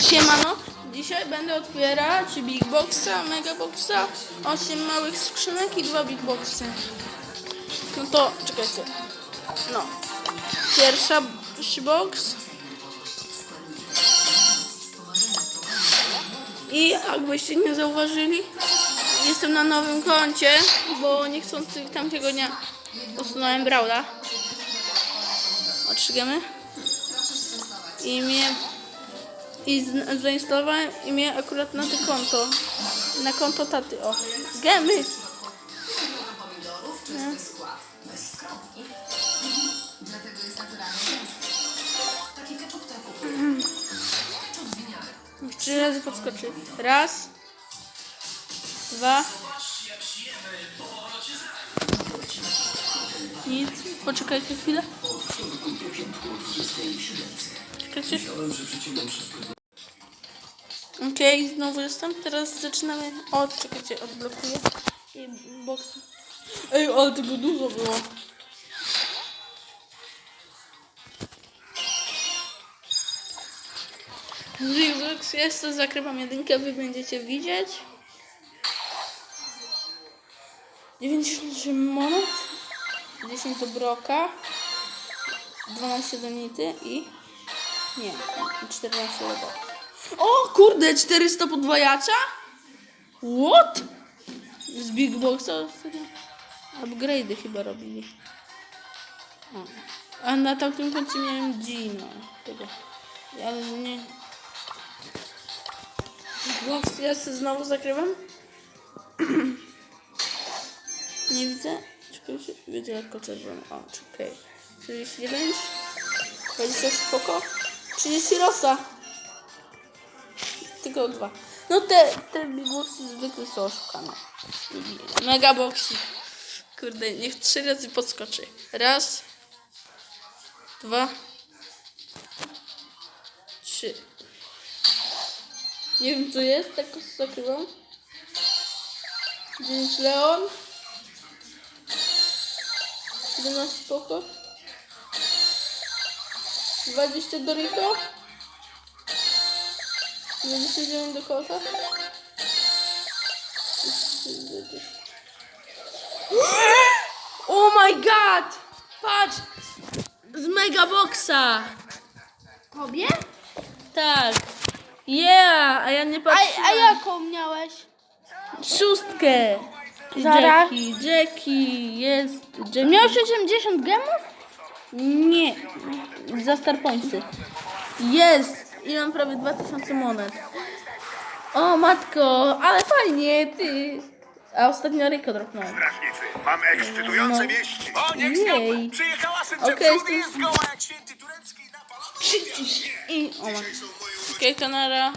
Siemano, dzisiaj będę otwierać Big Boxa, Mega Boxa, 8 małych skrzynek i 2 Big Boxy. No to, czekajcie. No. Pierwsza box. I jakbyście nie zauważyli, jestem na nowym koncie, bo niechcący tamtego dnia usunąłem Brawla. Otrzygamy. I mnie i zainstalowałem imię akurat na to konto. Na konto taty, o. Gemy! Nie. Niech Trzy razy podskoczy. Raz. Dwa. Nic. Poczekajcie chwilę. Czekajcie. Okej, znowu jestem. Teraz zaczynamy. O, czekajcie, odblokuję. I box. Ej, ale tego dużo było. Zix, jest to zakrywam jedynkę, wy będziecie widzieć. 98 monet, 10 do broka, 12 do nity i nie, 14 do broka. O kurde, 400 podwajacza? What? Z Big Boxa ostatnio upgrade'y chyba robili. O. A na tamtym koncie miałem Gino. Tego. Nie. Big Box ja sobie znowu zakrywam. nie widzę. Czekajcie, widzę jako czerwony. O, czekaj. 39. 20 spoko. 30 rosa. Tylko dwa. No te, te big boxy zwykle są oszukane. Mega boxy. Kurde, niech trzy razy podskoczy. Raz. Dwa. Trzy. Nie wiem co jest, tak zakrywam. Dziewięć Leon. 17 spoko. 20 Dorito. 29 do kosza. Oh my god! Patrz! Z Mega Boxa! Tobie? Tak. Yeah! A ja nie A, patrzyłam. a jaką miałeś? Szóstkę! Zara. Jackie, Jackie, jest. Jackie. Miał 70 gemów? Nie. Za Starpointsy. Jest! I mam prawie 2000 monet. O matko, ale fajnie, ty. A ostatnio Ryko dropnąłem. Strażnicy, mam ekscytujące No. wieści. O, niech. Przyjechała sędzia Okej, okay, jestem- jest goła jak święty turecki. I o matko. Okej, kanara.